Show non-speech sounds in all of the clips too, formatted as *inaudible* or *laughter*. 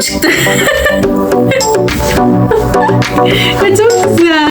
çıktı. *laughs* Çok güzel.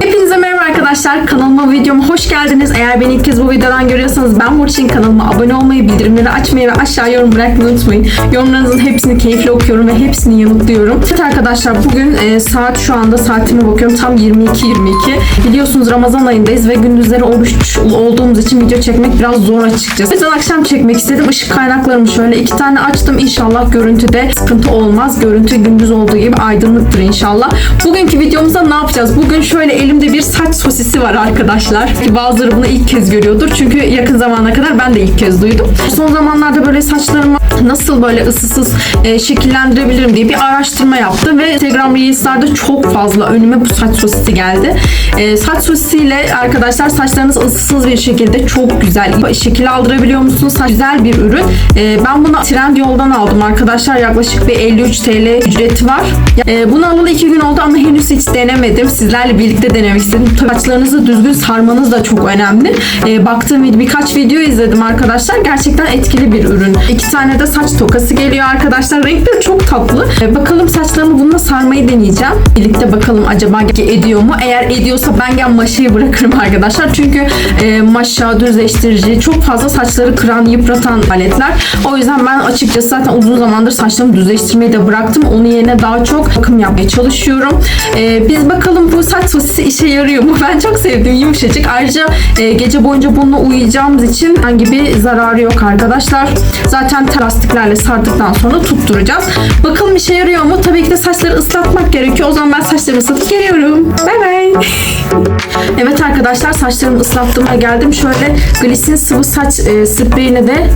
Hepinize merhaba arkadaşlar. Kanalıma videoma hoş geldiniz. Eğer beni ilk kez bu videodan görüyorsanız ben Burçin kanalıma abone olmayı, bildirimleri açmayı ve aşağı yorum bırakmayı unutmayın. Yorumlarınızın hepsini keyifle okuyorum ve hepsini yanıtlıyorum. Evet arkadaşlar bugün e, saat şu anda saatime bakıyorum tam 22.22. Biliyorsunuz Ramazan ayındayız ve gündüzleri oruç olduğumuz için video çekmek biraz zor açıkçası. O yüzden akşam çekmek istedim. Işık kaynaklarımı şöyle iki tane açtım. İnşallah görüntüde sıkıntı olmaz. Görüntü gündüz olduğu gibi aydınlıktır inşallah. Bugünkü videomuzda ne yapacağız? Bugün şöyle elimde bir saç sosisi var arkadaşlar. Ki bazıları bunu ilk kez görüyordur. Çünkü yakın zamana kadar ben de ilk kez duydum. Son zamanlarda böyle saçlarımı nasıl böyle ısısız e, şekillendirebilirim diye bir araştırma yaptım ve Instagram Reels'larda çok fazla önüme bu saç sosisi geldi. E, saç sosisiyle arkadaşlar saçlarınız ısısız bir şekilde çok güzel şekil aldırabiliyor musunuz? Saç güzel bir ürün. E, ben bunu Trendyol'dan aldım arkadaşlar. Yaklaşık bir 53 TL ücreti var. E, bunu alalı 2 gün oldu ama henüz hiç denemedim. Sizlerle birlikte denemek istedim. Saçlarınızı düzgün sarmanız da çok önemli. E, baktığım birkaç video izledim arkadaşlar. Gerçekten etkili bir ürün. İki tane de saç tokası geliyor arkadaşlar. Renkleri çok tatlı. E, bakalım saçlarımı bununla sarmayı deneyeceğim. Birlikte bakalım acaba ediyor mu? Eğer ediyorsa ben gel maşayı bırakırım arkadaşlar. Çünkü e, maşa, düzleştirici çok fazla saçları kıran, yıpratan aletler. O yüzden ben açıkçası zaten uzun zamandır saçlarımı düzleştirmeyi de bıraktım. Onun yerine daha çok bakım yapmaya çalışıyorum. E, biz bakalım bu saç sosisi işe yarıyor mu? *laughs* Ben çok sevdim. Yumuşacık. Ayrıca e, gece boyunca bununla uyuyacağımız için herhangi bir zararı yok arkadaşlar. Zaten lastiklerle sardıktan sonra tutturacağız. Bakalım işe yarıyor mu? Tabii ki de saçları ıslatmak gerekiyor. O zaman ben saçlarımı ıslatıp geliyorum. Bay bay. evet arkadaşlar saçlarımı ıslattığıma geldim. Şöyle glisin sıvı saç e, spreyini de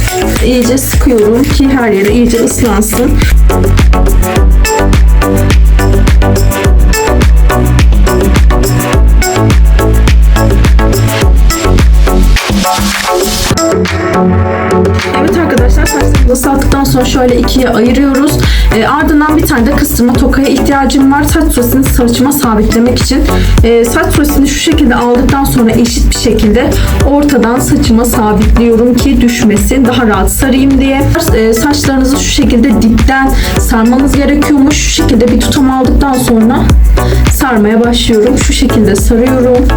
iyice sıkıyorum ki her yere iyice ıslansın. Sonra şöyle ikiye ayırıyoruz. E, ardından bir tane de kıstırma tokaya ihtiyacım var. Saç sosisini saçıma sabitlemek için. E, saç sosisini şu şekilde aldıktan sonra eşit bir şekilde ortadan saçıma sabitliyorum ki düşmesin. Daha rahat sarayım diye. E, saçlarınızı şu şekilde dipten sarmanız gerekiyormuş. Şu şekilde bir tutam aldıktan sonra sarmaya başlıyorum. Şu şekilde sarıyorum.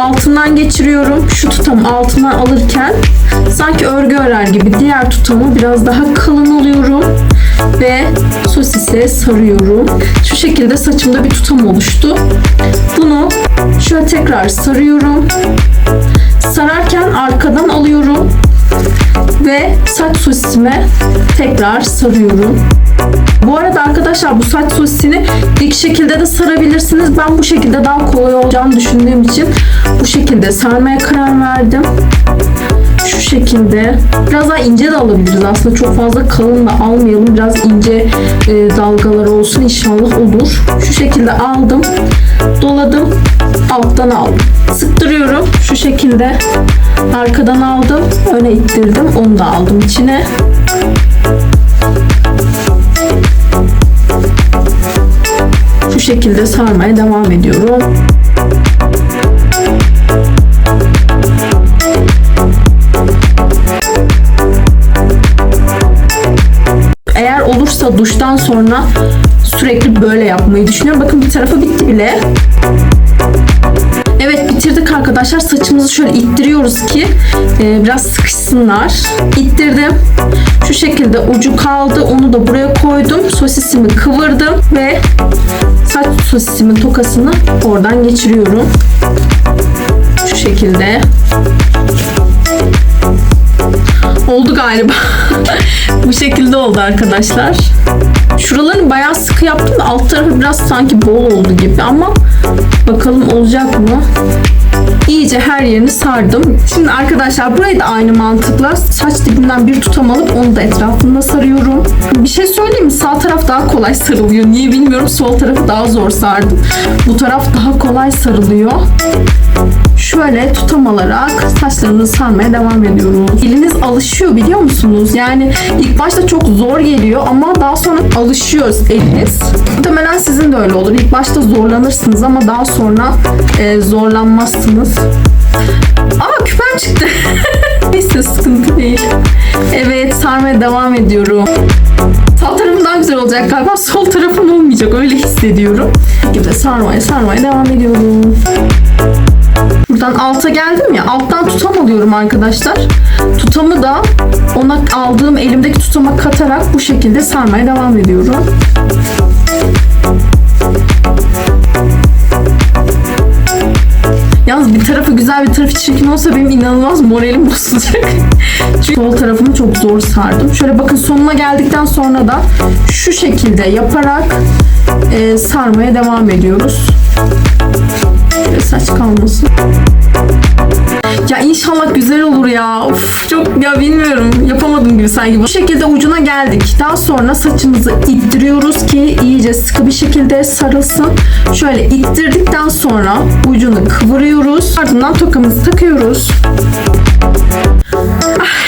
Altından geçiriyorum. Şu tutam altına alırken sanki örgü örer gibi diğer tutamı biraz daha kalın alıyorum ve sosise sarıyorum. Şu şekilde saçımda bir tutam oluştu. Bunu şöyle tekrar sarıyorum. Sararken arkadan alıyorum ve saç sosisime tekrar sarıyorum. Bu arada arkadaşlar bu saç sosisini dik şekilde de sarabilirsiniz. Ben bu şekilde daha kolay olacağını düşündüğüm için şekilde sarmaya karar verdim. Şu şekilde. Biraz daha ince de alabiliriz aslında. Çok fazla kalın da almayalım. Biraz ince e, dalgalar olsun. İnşallah olur. Şu şekilde aldım. Doladım. Alttan aldım. Sıktırıyorum. Şu şekilde. Arkadan aldım. Öne ittirdim. Onu da aldım içine. Şu şekilde sarmaya devam ediyorum. Olursa duştan sonra sürekli böyle yapmayı düşünüyorum. Bakın bir tarafı bitti bile. Evet bitirdik arkadaşlar. Saçımızı şöyle ittiriyoruz ki e, biraz sıkışsınlar. İttirdim. Şu şekilde ucu kaldı. Onu da buraya koydum. Sosisimi kıvırdım ve saç sosisimin tokasını oradan geçiriyorum. Şu şekilde. Oldu galiba. *laughs* Bu şekilde oldu arkadaşlar. Şuralarını bayağı sıkı yaptım da alt tarafı biraz sanki bol oldu gibi ama bakalım olacak mı? İyice her yerini sardım. Şimdi arkadaşlar burayı da aynı mantıkla saç dibinden bir tutam alıp onu da etrafında sarıyorum. Bir şey söyleyeyim mi? Sağ taraf daha kolay sarılıyor. Niye bilmiyorum. Sol tarafı daha zor sardım. Bu taraf daha kolay sarılıyor. Şöyle tutam alarak saçlarınızı sarmaya devam ediyorum. Eliniz alışıyor biliyor musunuz? Yani ilk başta çok zor geliyor ama daha sonra alışıyor eliniz. Muhtemelen sizin de öyle olur. İlk başta zorlanırsınız ama daha sonra e, zorlanmazsınız. Aa küpem çıktı. *laughs* Neyse sıkıntı değil. Evet sarmaya devam ediyorum. Sağ tarafı güzel olacak galiba. Sol tarafım olmayacak öyle hissediyorum. Gibi sarmaya sarmaya devam ediyorum. Buradan alta geldim ya alttan tutam alıyorum arkadaşlar. Tutamı da ona aldığım elimdeki tutama katarak bu şekilde sarmaya devam ediyorum. Yalnız bir tarafı güzel bir tarafı çirkin olsa benim inanılmaz moralim *laughs* bozulacak. Çünkü sol tarafımı çok zor sardım. Şöyle bakın sonuna geldikten sonra da şu şekilde yaparak e, sarmaya devam ediyoruz. Şöyle saç kalmasın. Ya inşallah güzel olur ya. Of çok ya bilmiyorum. Yapamadım gibi sanki. Bu şekilde ucuna geldik. Daha sonra saçımızı ittiriyoruz ki iyice sıkı bir şekilde sarılsın. Şöyle ittirdikten sonra ucunu kıvırıyoruz. Ardından tokamızı takıyoruz.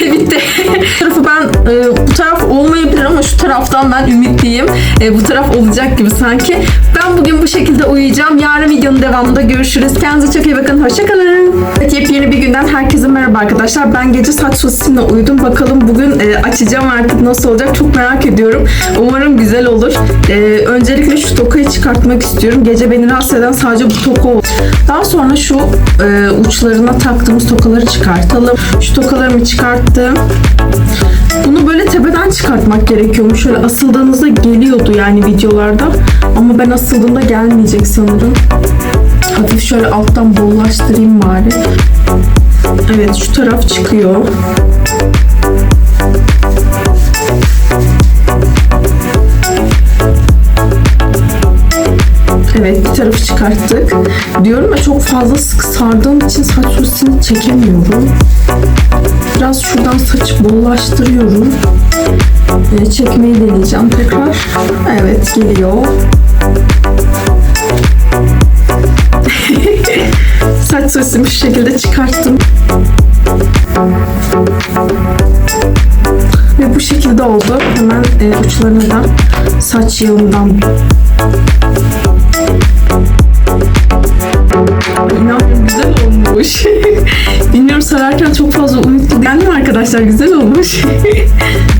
Ay, *laughs* bitti. bu tarafı ben e, bu taraf olmayabilir ama şu taraftan ben ümitliyim. E, bu taraf olacak gibi sanki. Ben bugün bu şekilde uyuyacağım. Yarın videonun devamında görüşürüz. Kendinize çok iyi bakın. Hoşçakalın. Evet, yepyeni bir günden herkese merhaba arkadaşlar. Ben gece saç sosisimle uyudum. Bakalım bugün e, açacağım artık nasıl olacak çok merak ediyorum. Umarım güzel olur. E, öncelikle şu tokayı çıkartmak istiyorum. Gece beni rahatsız eden sadece bu toka oldu. Daha sonra şu e, uçlarına taktığımız tokaları çıkartalım. Şu tokalarımı çıkarttım. Bunu böyle tepeden çıkartmak gerekiyormuş. Şöyle asıldığınızda geliyordu yani videolarda. Ama ben asıldığımda gelmeyecek sanırım. Hafif şöyle alttan bollaştırayım bari. Evet şu taraf çıkıyor. Evet bir tarafı çıkarttık. Diyorum ya çok fazla sık sardığım için saç sosini çekemiyorum. Biraz şuradan saçı bollaştırıyorum. Ee, çekmeyi deneyeceğim tekrar. Evet geliyor. Saç sosimi şu şekilde çıkarttım. Ve bu şekilde oldu. Hemen e, uçlarına da saç yağından İnanmıyorum güzel olmuş. *laughs* Bilmiyorum sararken çok fazla umutlu değilim arkadaşlar güzel olmuş. *laughs*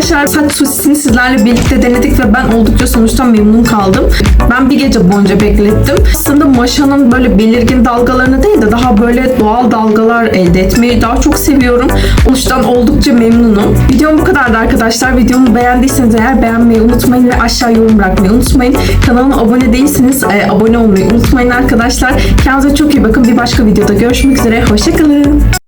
Arkadaşlar saç sosisini sizlerle birlikte denedik ve ben oldukça sonuçtan memnun kaldım. Ben bir gece boyunca beklettim. Aslında maşanın böyle belirgin dalgalarını değil de daha böyle doğal dalgalar elde etmeyi daha çok seviyorum. Sonuçtan oldukça memnunum. Videom bu kadardı arkadaşlar. Videomu beğendiyseniz eğer beğenmeyi unutmayın ve aşağı yorum bırakmayı unutmayın. Kanalıma abone değilseniz e, abone olmayı unutmayın arkadaşlar. Kendinize çok iyi bakın. Bir başka videoda görüşmek üzere. Hoşçakalın.